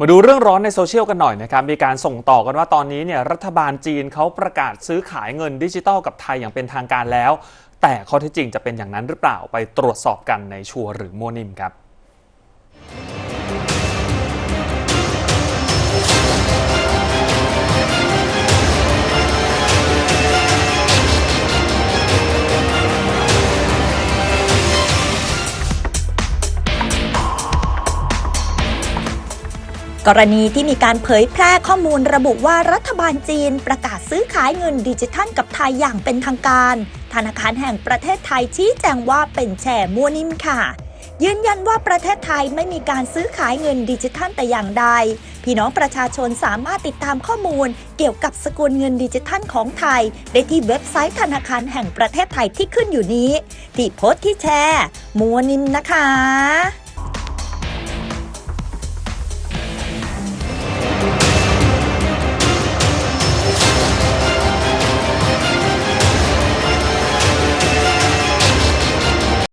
มาดูเรื่องร้อนในโซเชียลกันหน่อยนะครับ มีการส่งต่อกันว่าตอนนี้เนี่ยรัฐบาลจีนเขาประกาศซื้อขายเงินดิจิตอลกับไทยอย่างเป็นทางการแล้ว แต่ข้อเท็จจริงจะเป็นอย่างนั้นหรือเปล่าไปตรวจสอบกันในชัวร์หรือมัวนิมครับ กรณีที่มีการเผยแพร่ข้อมูลระบุว่ารัฐบาลจีนประกาศซื้อขายเงินดิจิทัลกับไทยอย่างเป็นทางการ ธนาคารแห่งประเทศไทยชี้แจงว่าเป็นแชร์มั่วนิ่มค่ะ ยืนยันว่าประเทศไทยไม่มีการซื้อขายเงินดิจิทัลแต่อย่างใด พี่น้องประชาชนสามารถติดตามข้อมูล เกี่ยวกับสกุลเงินดิจิทัลของไทย ได้ที่เว็บไซต์ธนาคารแห่งประเทศไทยที่ขึ้นอยู่นี้ ที่โพสต์ที่แชร์มัวนิ่มนะคะ